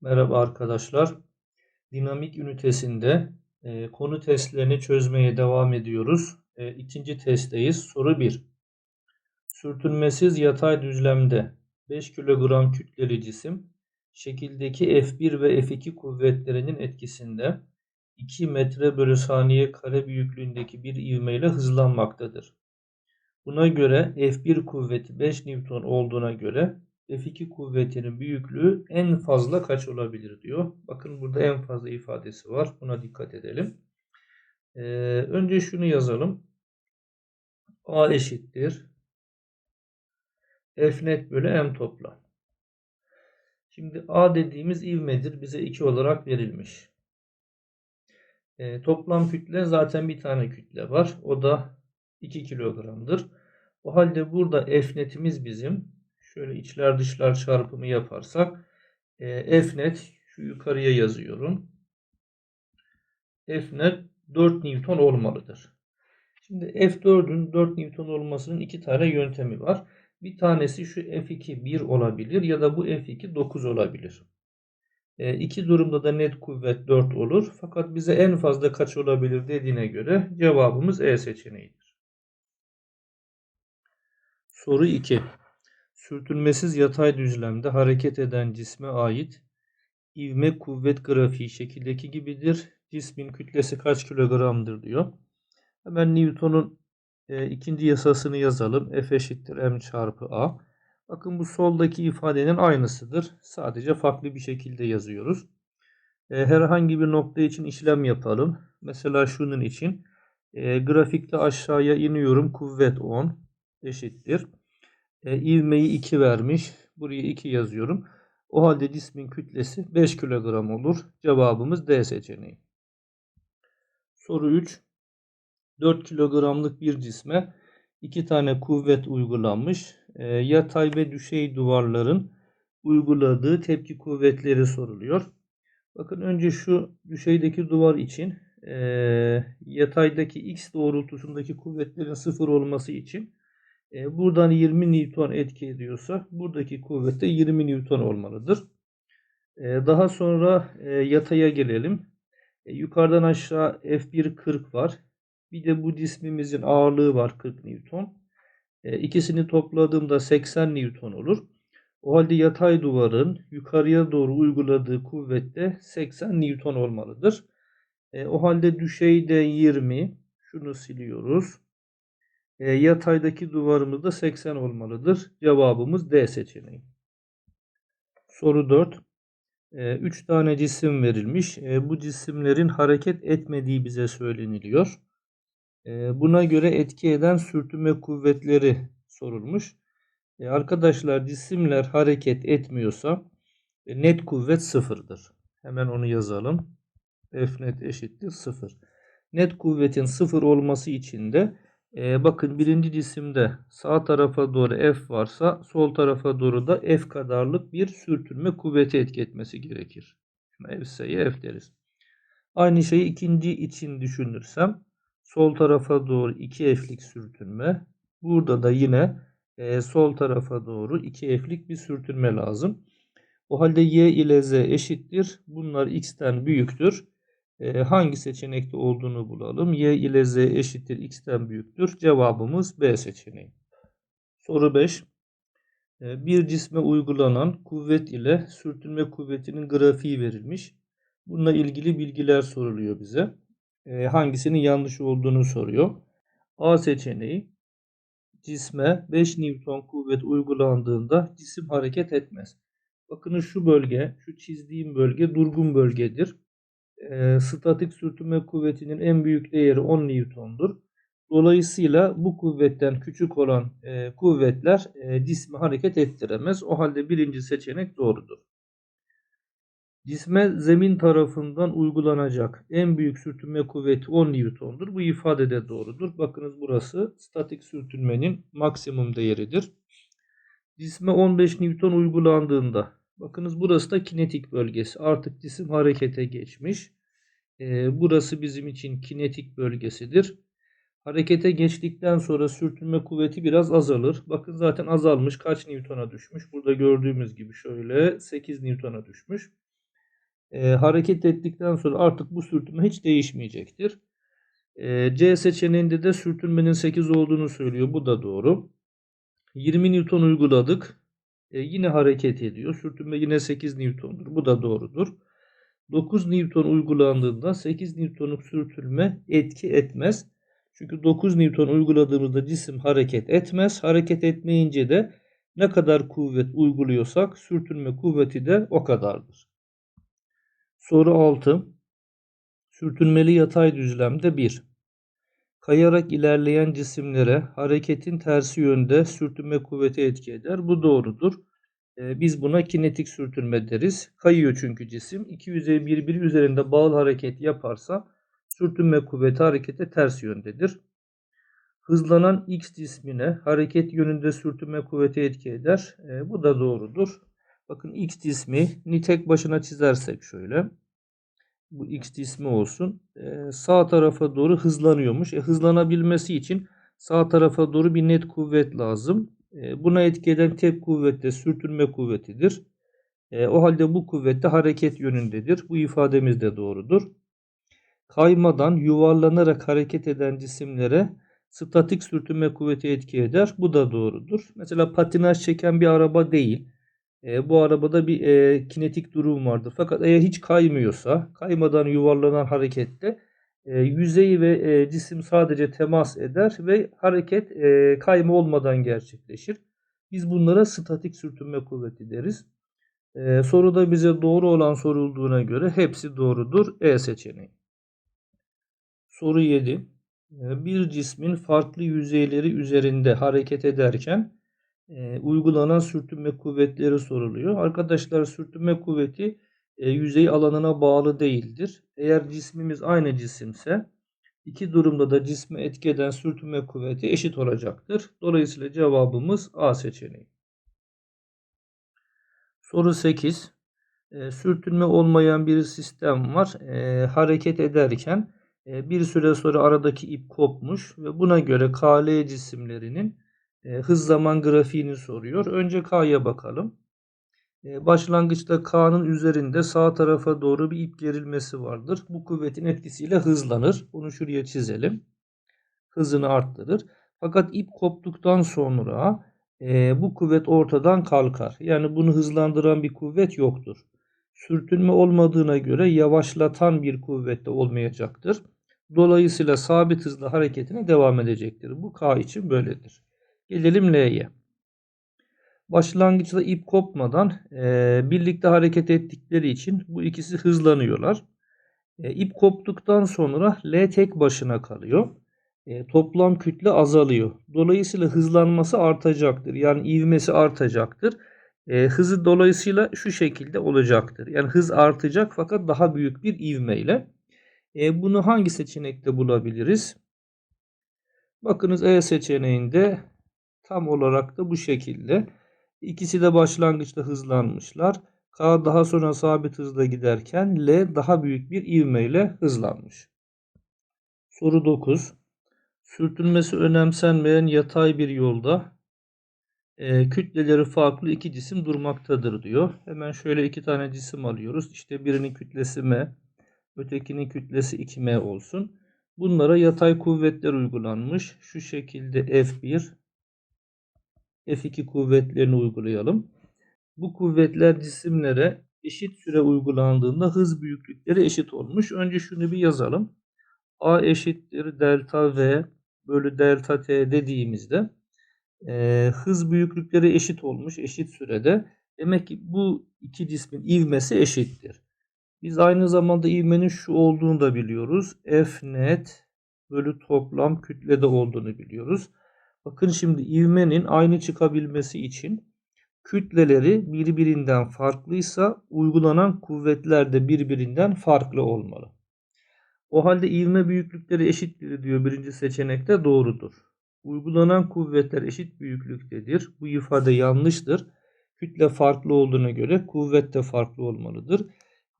Merhaba arkadaşlar. Dinamik ünitesinde e, konu testlerini çözmeye devam ediyoruz. E, ikinci testteyiz. Soru 1. Sürtünmesiz yatay düzlemde 5 kilogram kütleli cisim şekildeki F1 ve F2 kuvvetlerinin etkisinde 2 metre bölü saniye kare büyüklüğündeki bir ivmeyle hızlanmaktadır. Buna göre F1 kuvveti 5 Newton olduğuna göre F2 kuvvetinin büyüklüğü en fazla kaç olabilir diyor. Bakın burada en fazla ifadesi var. Buna dikkat edelim. Ee, önce şunu yazalım. A eşittir. F net bölü M toplam. Şimdi A dediğimiz ivmedir. Bize 2 olarak verilmiş. Ee, toplam kütle zaten bir tane kütle var. O da 2 kilogramdır. O halde burada F netimiz bizim Şöyle içler dışlar çarpımı yaparsak e, F net şu yukarıya yazıyorum. F net 4 Newton olmalıdır. Şimdi F4'ün 4 Newton olmasının iki tane yöntemi var. Bir tanesi şu F2 1 olabilir ya da bu F2 9 olabilir. E, iki durumda da net kuvvet 4 olur. Fakat bize en fazla kaç olabilir dediğine göre cevabımız E seçeneğidir. Soru 2. Sürtünmesiz yatay düzlemde hareket eden cisme ait ivme kuvvet grafiği şekildeki gibidir. Cismin kütlesi kaç kilogramdır diyor. Hemen Newton'un e, ikinci yasasını yazalım. F eşittir m çarpı a. Bakın bu soldaki ifadenin aynısıdır. Sadece farklı bir şekilde yazıyoruz. E, herhangi bir nokta için işlem yapalım. Mesela şunun için e, grafikte aşağıya iniyorum. Kuvvet 10 eşittir. E, ivmeyi 2 vermiş. Buraya 2 yazıyorum. O halde cismin kütlesi 5 kilogram olur. Cevabımız D seçeneği. Soru 3. 4 kilogramlık bir cisme 2 tane kuvvet uygulanmış. E, yatay ve düşey duvarların uyguladığı tepki kuvvetleri soruluyor. Bakın önce şu düşeydeki duvar için e, yataydaki x doğrultusundaki kuvvetlerin sıfır olması için e, buradan 20 Newton etki ediyorsa buradaki kuvvette 20 Newton olmalıdır. E, daha sonra e, yataya gelelim. E, yukarıdan aşağı F1 40 var. Bir de bu cismimizin ağırlığı var 40 Newton. E, ikisini topladığımda 80 Newton olur. O halde yatay duvarın yukarıya doğru uyguladığı kuvvette 80 Newton olmalıdır. E, o halde düşeyde 20. Şunu siliyoruz. E, yataydaki duvarımız da 80 olmalıdır. Cevabımız D seçeneği. Soru 4. 3 e, tane cisim verilmiş. E, bu cisimlerin hareket etmediği bize söyleniliyor. E, buna göre etki eden sürtünme kuvvetleri sorulmuş. Arkadaşlar cisimler hareket etmiyorsa net kuvvet sıfırdır. Hemen onu yazalım. F net eşittir sıfır. Net kuvvetin sıfır olması için de ee, bakın birinci cisimde sağ tarafa doğru F varsa sol tarafa doğru da F kadarlık bir sürtünme kuvveti etki etmesi gerekir. F sayı F deriz. Aynı şeyi ikinci için düşünürsem sol tarafa doğru 2F'lik sürtünme. Burada da yine e, sol tarafa doğru 2F'lik bir sürtünme lazım. O halde Y ile Z eşittir. Bunlar X'ten büyüktür. Ee, hangi seçenekte olduğunu bulalım. Y ile Z eşittir x'ten büyüktür. Cevabımız B seçeneği. Soru 5. Ee, bir cisme uygulanan kuvvet ile sürtünme kuvvetinin grafiği verilmiş. Bununla ilgili bilgiler soruluyor bize. Ee, hangisinin yanlış olduğunu soruyor. A seçeneği cisme 5 Newton kuvvet uygulandığında cisim hareket etmez. Bakın şu bölge, şu çizdiğim bölge durgun bölgedir e, statik sürtünme kuvvetinin en büyük değeri 10 Newton'dur. Dolayısıyla bu kuvvetten küçük olan e, kuvvetler e, cismi hareket ettiremez. O halde birinci seçenek doğrudur. Cisme zemin tarafından uygulanacak en büyük sürtünme kuvveti 10 Newton'dur. Bu ifade de doğrudur. Bakınız burası statik sürtünmenin maksimum değeridir. Cisme 15 Newton uygulandığında Bakınız burası da kinetik bölgesi. Artık cisim harekete geçmiş. Ee, burası bizim için kinetik bölgesidir. Harekete geçtikten sonra sürtünme kuvveti biraz azalır. Bakın zaten azalmış. Kaç Newton'a düşmüş? Burada gördüğümüz gibi şöyle 8 Newton'a düşmüş. Ee, hareket ettikten sonra artık bu sürtünme hiç değişmeyecektir. Ee, C seçeneğinde de sürtünmenin 8 olduğunu söylüyor. Bu da doğru. 20 Newton uyguladık. Ee, yine hareket ediyor. Sürtünme yine 8 Newton'dur. Bu da doğrudur. 9 Newton uygulandığında 8 Newton'luk sürtünme etki etmez. Çünkü 9 Newton uyguladığımızda cisim hareket etmez. Hareket etmeyince de ne kadar kuvvet uyguluyorsak sürtünme kuvveti de o kadardır. Soru 6. Sürtünmeli yatay düzlemde 1. Kayarak ilerleyen cisimlere hareketin tersi yönde sürtünme kuvveti etki eder. Bu doğrudur. Ee, biz buna kinetik sürtünme deriz. Kayıyor çünkü cisim. İki yüzey birbiri üzerinde bağlı hareket yaparsa sürtünme kuvveti harekete ters yöndedir. Hızlanan X cismine hareket yönünde sürtünme kuvveti etki eder. Ee, bu da doğrudur. Bakın X cismi ni tek başına çizersek şöyle. Bu X cismi olsun. Ee, sağ tarafa doğru hızlanıyormuş. E, hızlanabilmesi için sağ tarafa doğru bir net kuvvet lazım. E, buna etki eden tek kuvvet de sürtünme kuvvetidir. E, o halde bu kuvvet de hareket yönündedir. Bu ifademiz de doğrudur. Kaymadan yuvarlanarak hareket eden cisimlere statik sürtünme kuvveti etki eder. Bu da doğrudur. Mesela patinaj çeken bir araba değil. E, bu arabada bir e, kinetik durum vardır. Fakat eğer hiç kaymıyorsa, kaymadan yuvarlanan harekette e, yüzey ve e, cisim sadece temas eder ve hareket e, kayma olmadan gerçekleşir. Biz bunlara statik sürtünme kuvveti deriz. E, soruda bize doğru olan sorulduğuna göre hepsi doğrudur. E seçeneği. Soru 7. E, bir cismin farklı yüzeyleri üzerinde hareket ederken e, uygulanan sürtünme kuvvetleri soruluyor. Arkadaşlar sürtünme kuvveti e, yüzey alanına bağlı değildir. Eğer cismimiz aynı cisimse iki durumda da cisme etki sürtünme kuvveti eşit olacaktır. Dolayısıyla cevabımız A seçeneği. Soru 8. E, sürtünme olmayan bir sistem var. E, hareket ederken bir süre sonra aradaki ip kopmuş ve buna göre KL cisimlerinin e, hız zaman grafiğini soruyor. Önce K'ya bakalım. E, başlangıçta K'nın üzerinde sağ tarafa doğru bir ip gerilmesi vardır. Bu kuvvetin etkisiyle hızlanır. Bunu şuraya çizelim. Hızını arttırır. Fakat ip koptuktan sonra e, bu kuvvet ortadan kalkar. Yani bunu hızlandıran bir kuvvet yoktur. Sürtünme olmadığına göre yavaşlatan bir kuvvet de olmayacaktır. Dolayısıyla sabit hızla hareketine devam edecektir. Bu K için böyledir. Gelelim L'ye. Başlangıçta ip kopmadan e, birlikte hareket ettikleri için bu ikisi hızlanıyorlar. E, ip koptuktan sonra L tek başına kalıyor. E, toplam kütle azalıyor. Dolayısıyla hızlanması artacaktır. Yani ivmesi artacaktır. E, hızı dolayısıyla şu şekilde olacaktır. Yani hız artacak fakat daha büyük bir ivmeyle. E, bunu hangi seçenekte bulabiliriz? Bakınız E seçeneğinde tam olarak da bu şekilde. İkisi de başlangıçta hızlanmışlar. K daha sonra sabit hızla giderken L daha büyük bir ivmeyle hızlanmış. Soru 9. Sürtünmesi önemsenmeyen yatay bir yolda e, kütleleri farklı iki cisim durmaktadır diyor. Hemen şöyle iki tane cisim alıyoruz. İşte birinin kütlesi M, ötekinin kütlesi 2M olsun. Bunlara yatay kuvvetler uygulanmış. Şu şekilde F1, F2 kuvvetlerini uygulayalım. Bu kuvvetler cisimlere eşit süre uygulandığında hız büyüklükleri eşit olmuş. Önce şunu bir yazalım. A eşittir delta V bölü delta T dediğimizde e, hız büyüklükleri eşit olmuş eşit sürede. Demek ki bu iki cismin ivmesi eşittir. Biz aynı zamanda ivmenin şu olduğunu da biliyoruz. F net bölü toplam kütlede olduğunu biliyoruz. Bakın şimdi ivmenin aynı çıkabilmesi için kütleleri birbirinden farklıysa uygulanan kuvvetler de birbirinden farklı olmalı. O halde ivme büyüklükleri eşittir diyor birinci seçenekte doğrudur. Uygulanan kuvvetler eşit büyüklüktedir. Bu ifade yanlıştır. Kütle farklı olduğuna göre kuvvet de farklı olmalıdır.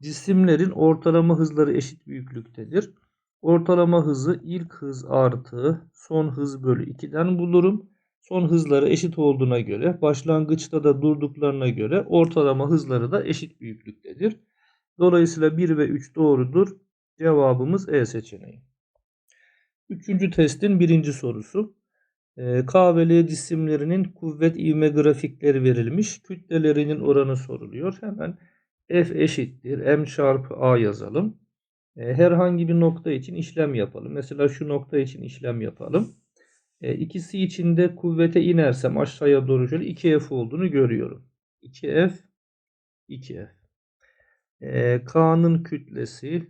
Cisimlerin ortalama hızları eşit büyüklüktedir. Ortalama hızı ilk hız artı son hız bölü 2'den bulurum. Son hızları eşit olduğuna göre başlangıçta da durduklarına göre ortalama hızları da eşit büyüklüktedir. Dolayısıyla 1 ve 3 doğrudur. Cevabımız E seçeneği. Üçüncü testin birinci sorusu. Ee, K ve L cisimlerinin kuvvet ivme grafikleri verilmiş. Kütlelerinin oranı soruluyor. Hemen F eşittir M çarpı A yazalım. Ee, Herhangi bir nokta için işlem yapalım. Mesela şu nokta için işlem yapalım. Ee, İkisi için de kuvvete inersem aşağıya doğru şöyle 2F olduğunu görüyorum. 2F 2F. Ee, K'nın kütlesi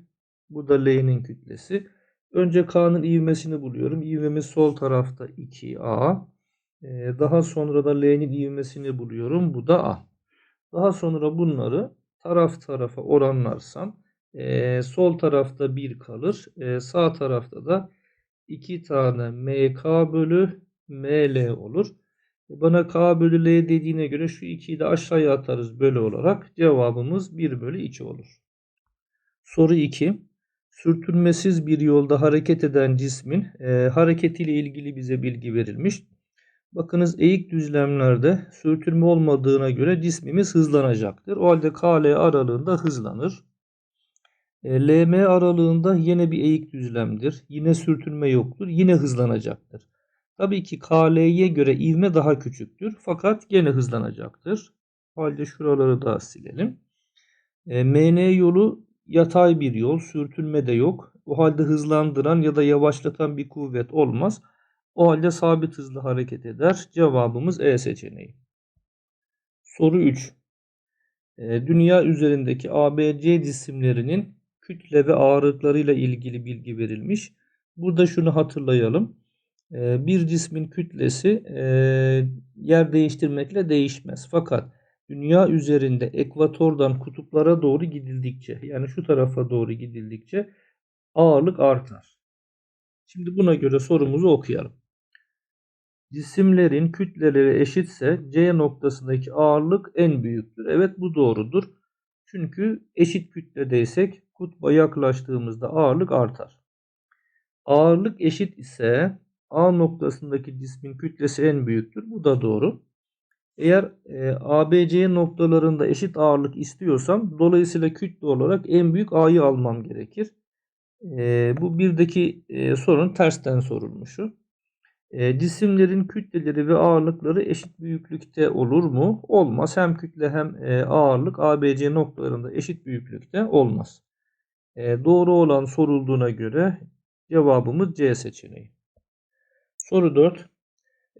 bu da L'nin kütlesi. Önce K'nın ivmesini buluyorum. İvmemiz sol tarafta 2A. Ee, daha sonra da L'nin ivmesini buluyorum. Bu da A. Daha sonra bunları taraf tarafa oranlarsam ee, sol tarafta 1 kalır. Ee, sağ tarafta da 2 tane MK bölü ML olur. Bana K bölü L dediğine göre şu 2'yi de aşağıya atarız bölü olarak. Cevabımız 1 bölü 2 olur. Soru 2. Sürtünmesiz bir yolda hareket eden cismin e, hareketiyle ilgili bize bilgi verilmiş. Bakınız eğik düzlemlerde sürtünme olmadığına göre cismimiz hızlanacaktır. O halde KL aralığında hızlanır. E, LM aralığında yine bir eğik düzlemdir. Yine sürtünme yoktur. Yine hızlanacaktır. Tabii ki KL'ye göre ivme daha küçüktür. Fakat gene hızlanacaktır. O halde şuraları da silelim. E, MN yolu yatay bir yol. Sürtünme de yok. O halde hızlandıran ya da yavaşlatan bir kuvvet olmaz. O halde sabit hızlı hareket eder. Cevabımız E seçeneği. Soru 3. E, dünya üzerindeki ABC cisimlerinin kütle ve ağırlıklarıyla ilgili bilgi verilmiş. Burada şunu hatırlayalım. E, bir cismin kütlesi e, yer değiştirmekle değişmez. Fakat dünya üzerinde ekvatordan kutuplara doğru gidildikçe yani şu tarafa doğru gidildikçe ağırlık artar. Şimdi buna göre sorumuzu okuyalım. Cisimlerin kütleleri eşitse C noktasındaki ağırlık en büyüktür. Evet bu doğrudur. Çünkü eşit kütledeysek kutba yaklaştığımızda ağırlık artar. Ağırlık eşit ise A noktasındaki cismin kütlesi en büyüktür. Bu da doğru. Eğer e, ABC noktalarında eşit ağırlık istiyorsam dolayısıyla kütle olarak en büyük A'yı almam gerekir. E, bu birdeki e, sorun tersten sorulmuşu. E, cisimlerin kütleleri ve ağırlıkları eşit büyüklükte olur mu? Olmaz. Hem kütle hem e, ağırlık ABC noktalarında eşit büyüklükte olmaz. E, doğru olan sorulduğuna göre cevabımız C seçeneği. Soru 4.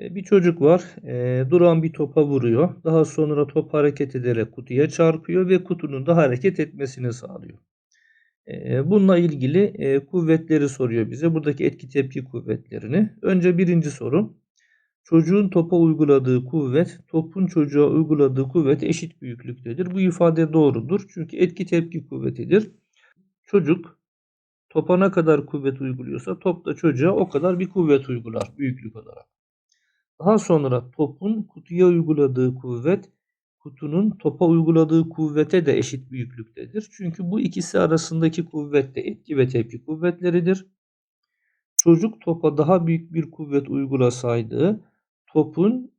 E, bir çocuk var. E, duran bir topa vuruyor. Daha sonra top hareket ederek kutuya çarpıyor ve kutunun da hareket etmesini sağlıyor. Bununla ilgili kuvvetleri soruyor bize. Buradaki etki tepki kuvvetlerini. Önce birinci soru. Çocuğun topa uyguladığı kuvvet, topun çocuğa uyguladığı kuvvet eşit büyüklüktedir. Bu ifade doğrudur. Çünkü etki tepki kuvvetidir. Çocuk topa ne kadar kuvvet uyguluyorsa top da çocuğa o kadar bir kuvvet uygular büyüklük olarak. Daha sonra topun kutuya uyguladığı kuvvet kutunun topa uyguladığı kuvvete de eşit büyüklüktedir. Çünkü bu ikisi arasındaki kuvvet de etki ve tepki kuvvetleridir. Çocuk topa daha büyük bir kuvvet uygulasaydı topun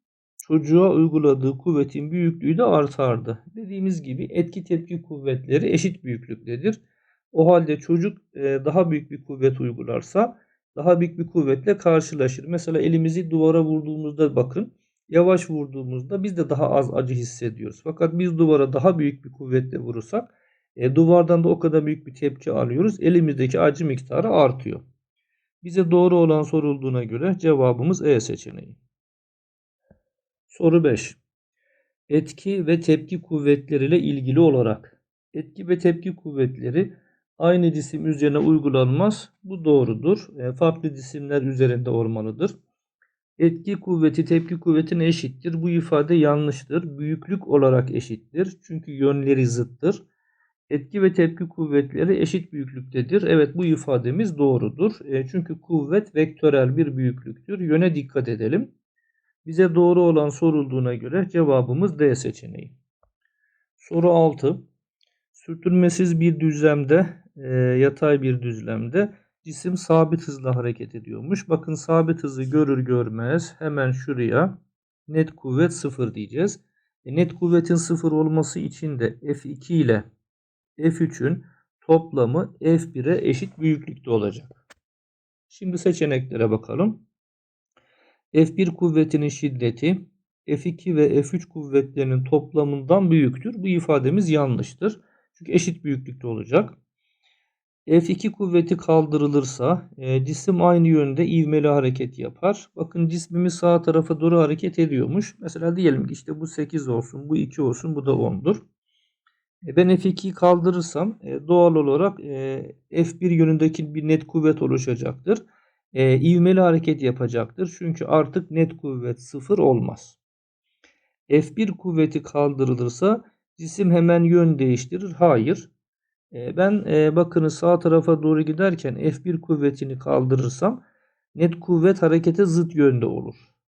çocuğa uyguladığı kuvvetin büyüklüğü de artardı. Dediğimiz gibi etki tepki kuvvetleri eşit büyüklüktedir. O halde çocuk daha büyük bir kuvvet uygularsa daha büyük bir kuvvetle karşılaşır. Mesela elimizi duvara vurduğumuzda bakın yavaş vurduğumuzda biz de daha az acı hissediyoruz. Fakat biz duvara daha büyük bir kuvvetle vurursak e, duvardan da o kadar büyük bir tepki alıyoruz. Elimizdeki acı miktarı artıyor. Bize doğru olan sorulduğuna göre cevabımız E seçeneği. Soru 5. Etki ve tepki kuvvetleriyle ilgili olarak etki ve tepki kuvvetleri aynı cisim üzerine uygulanmaz. Bu doğrudur. E, farklı cisimler üzerinde olmalıdır. Etki kuvveti tepki kuvvetine eşittir. Bu ifade yanlıştır. Büyüklük olarak eşittir. Çünkü yönleri zıttır. Etki ve tepki kuvvetleri eşit büyüklüktedir. Evet bu ifademiz doğrudur. E, çünkü kuvvet vektörel bir büyüklüktür. Yöne dikkat edelim. Bize doğru olan sorulduğuna göre cevabımız D seçeneği. Soru 6. Sürtünmesiz bir düzlemde, e, yatay bir düzlemde cisim sabit hızla hareket ediyormuş. Bakın sabit hızı görür görmez hemen şuraya net kuvvet 0 diyeceğiz. E, net kuvvetin 0 olması için de F2 ile F3'ün toplamı F1'e eşit büyüklükte olacak. Şimdi seçeneklere bakalım. F1 kuvvetinin şiddeti F2 ve F3 kuvvetlerinin toplamından büyüktür. Bu ifademiz yanlıştır. Çünkü eşit büyüklükte olacak. F2 kuvveti kaldırılırsa e, cisim aynı yönde ivmeli hareket yapar. Bakın cismimiz sağ tarafa doğru hareket ediyormuş. Mesela diyelim ki işte bu 8 olsun, bu 2 olsun, bu da 10'dur. E, ben F2'yi kaldırırsam e, doğal olarak e, F1 yönündeki bir net kuvvet oluşacaktır. E, ivmeli hareket yapacaktır. Çünkü artık net kuvvet 0 olmaz. F1 kuvveti kaldırılırsa cisim hemen yön değiştirir. Hayır. E, ben e, bakınız sağ tarafa doğru giderken F1 kuvvetini kaldırırsam net kuvvet harekete zıt yönde olur.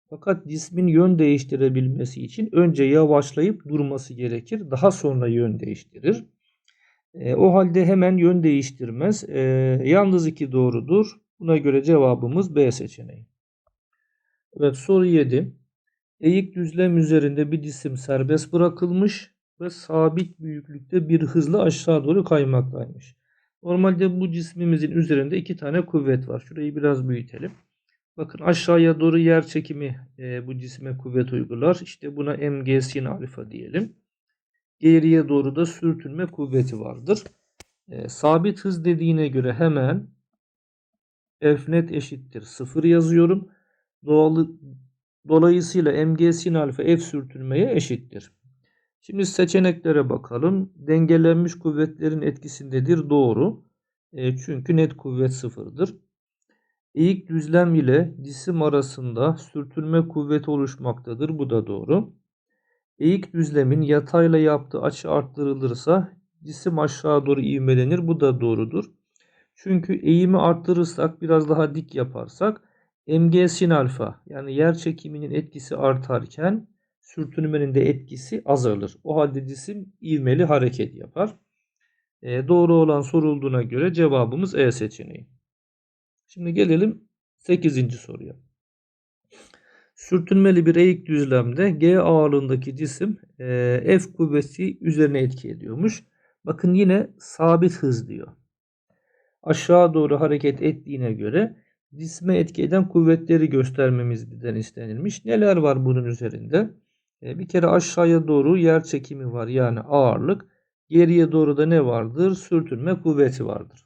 Fakat cismin yön değiştirebilmesi için önce yavaşlayıp durması gerekir. Daha sonra yön değiştirir. E, o halde hemen yön değiştirmez. E, yalnız 2 doğrudur. Buna göre cevabımız B seçeneği. Evet soru 7. Eğik düzlem üzerinde bir cisim serbest bırakılmış ve sabit büyüklükte bir hızla aşağı doğru kaymaktaymış. Normalde bu cismimizin üzerinde iki tane kuvvet var. Şurayı biraz büyütelim. Bakın aşağıya doğru yer çekimi e, bu cisme kuvvet uygular. İşte buna mg sin alfa diyelim. Geriye doğru da sürtünme kuvveti vardır. E, sabit hız dediğine göre hemen F net eşittir 0 yazıyorum. Doğalı, dolayısıyla mg sin alfa F sürtünmeye eşittir. Şimdi seçeneklere bakalım. Dengelenmiş kuvvetlerin etkisindedir. Doğru. E, çünkü net kuvvet sıfırdır. Eğik düzlem ile cisim arasında sürtünme kuvveti oluşmaktadır. Bu da doğru. Eğik düzlemin yatayla yaptığı açı arttırılırsa cisim aşağı doğru ivmelenir. Bu da doğrudur. Çünkü eğimi arttırırsak biraz daha dik yaparsak mg sin alfa yani yer çekiminin etkisi artarken sürtünmenin de etkisi azalır. O halde cisim ivmeli hareket yapar. E, doğru olan sorulduğuna göre cevabımız E seçeneği. Şimdi gelelim 8. soruya. Sürtünmeli bir eğik düzlemde G ağırlığındaki cisim e, F kuvveti üzerine etki ediyormuş. Bakın yine sabit hız diyor. Aşağı doğru hareket ettiğine göre cisme etki eden kuvvetleri göstermemiz bizden istenilmiş. Neler var bunun üzerinde? E, bir kere aşağıya doğru yer çekimi var yani ağırlık. Geriye doğru da ne vardır? Sürtünme kuvveti vardır.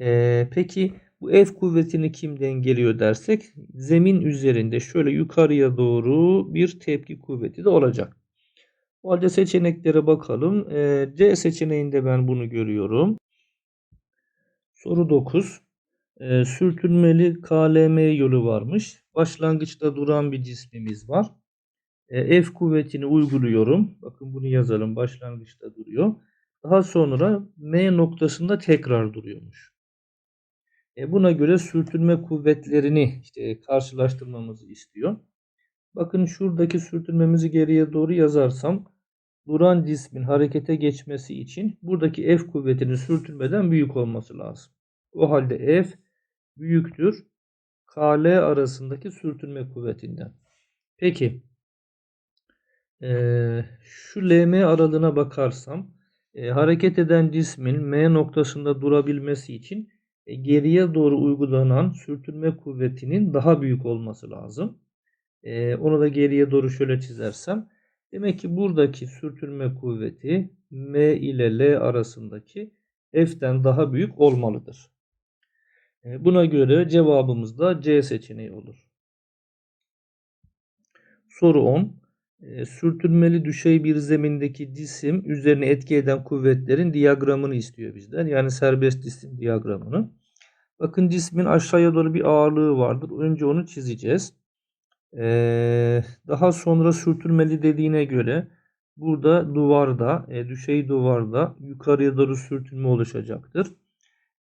Ee, peki bu F kuvvetini kim dengeliyor dersek zemin üzerinde şöyle yukarıya doğru bir tepki kuvveti de olacak. O halde seçeneklere bakalım. Ee, C seçeneğinde ben bunu görüyorum. Soru 9. Ee, sürtünmeli KLM yolu varmış. Başlangıçta duran bir cismimiz var. E, F kuvvetini uyguluyorum. Bakın bunu yazalım. Başlangıçta duruyor. Daha sonra M noktasında tekrar duruyormuş. E buna göre sürtünme kuvvetlerini işte karşılaştırmamızı istiyor. Bakın şuradaki sürtünmemizi geriye doğru yazarsam duran cismin harekete geçmesi için buradaki F kuvvetinin sürtünmeden büyük olması lazım. O halde F büyüktür KL arasındaki sürtünme kuvvetinden. Peki e, şu LM aralığına bakarsam e, hareket eden cismin M noktasında durabilmesi için e, geriye doğru uygulanan sürtünme kuvvetinin daha büyük olması lazım. E, onu da geriye doğru şöyle çizersem. Demek ki buradaki sürtünme kuvveti M ile L arasındaki F'den daha büyük olmalıdır. E, buna göre cevabımız da C seçeneği olur. Soru 10 e, sürtünmeli düşey bir zemindeki cisim üzerine etki eden kuvvetlerin diyagramını istiyor bizden. Yani serbest cisim diyagramını. Bakın cismin aşağıya doğru bir ağırlığı vardır. Önce onu çizeceğiz. Ee, daha sonra sürtünmeli dediğine göre burada duvarda, e, düşey duvarda yukarıya doğru sürtünme oluşacaktır.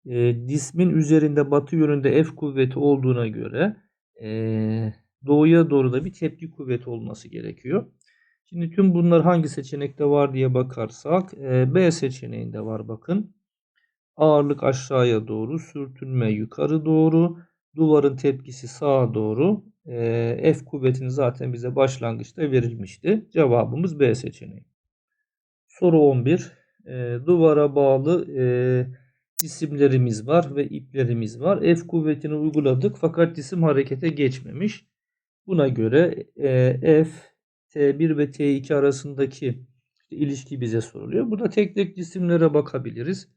E, cismin üzerinde batı yönünde F kuvveti olduğuna göre e, doğuya doğru da bir tepki kuvveti olması gerekiyor. Şimdi tüm bunlar hangi seçenekte var diye bakarsak e, B seçeneğinde var bakın. Ağırlık aşağıya doğru, sürtünme yukarı doğru, duvarın tepkisi sağa doğru. Ee, F kuvvetini zaten bize başlangıçta verilmişti. Cevabımız B seçeneği. Soru 11. Ee, duvara bağlı e, cisimlerimiz var ve iplerimiz var. F kuvvetini uyguladık fakat cisim harekete geçmemiş. Buna göre e, F, T1 ve T2 arasındaki işte ilişki bize soruluyor. Burada tek tek cisimlere bakabiliriz.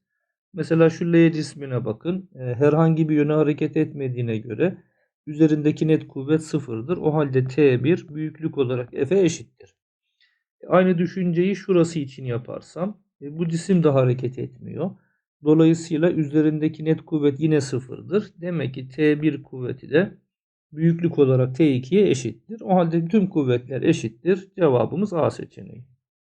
Mesela şu L cismine bakın. E, herhangi bir yöne hareket etmediğine göre üzerindeki net kuvvet sıfırdır. O halde T1 büyüklük olarak F'e eşittir. Aynı düşünceyi şurası için yaparsam e, bu cisim de hareket etmiyor. Dolayısıyla üzerindeki net kuvvet yine sıfırdır. Demek ki T1 kuvveti de büyüklük olarak T2'ye eşittir. O halde tüm kuvvetler eşittir. Cevabımız A seçeneği.